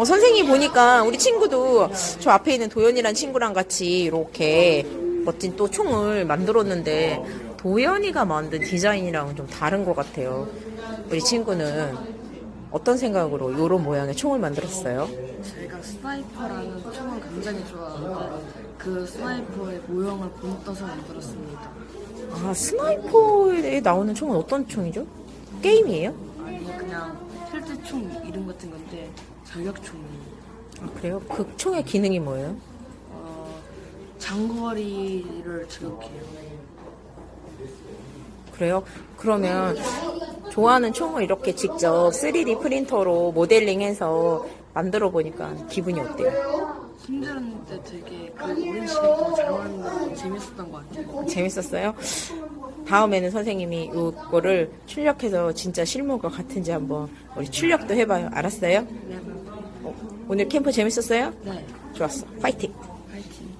어, 선생님 보니까 우리 친구도 저 앞에 있는 도연이란 친구랑 같이 이렇게 멋진 또 총을 만들었는데 도연이가 만든 디자인이랑은 좀 다른 것 같아요. 우리 친구는 어떤 생각으로 이런 모양의 총을 만들었어요? 제가 스나이퍼라는 총을 굉장히 좋아하는데 그 스나이퍼의 모형을 본떠서 만들었습니다. 아, 스나이퍼에 나오는 총은 어떤 총이죠? 게임이에요? 아니 그냥 필드 총 이름 같은 건데 전략총이에요. 아, 그래요? 그 총의 기능이 뭐예요? 어, 장거리를 저격해요. 그래요? 그러면 좋아하는 총을 이렇게 직접 3D 프린터로 모델링해서 만들어 보니까 기분이 어때요? 힘들었는데 되게 그 오랜 시간 동안 잘 만들고 재밌었던 것 같아요. 재밌었어요? 다음에는 선생님이 이거를 출력해서 진짜 실무가 같은지 한번 우리 출력도 해봐요. 알았어요? 네, 오늘 캠프 재밌었어요? 네, 좋았어. 파이팅! 파이팅.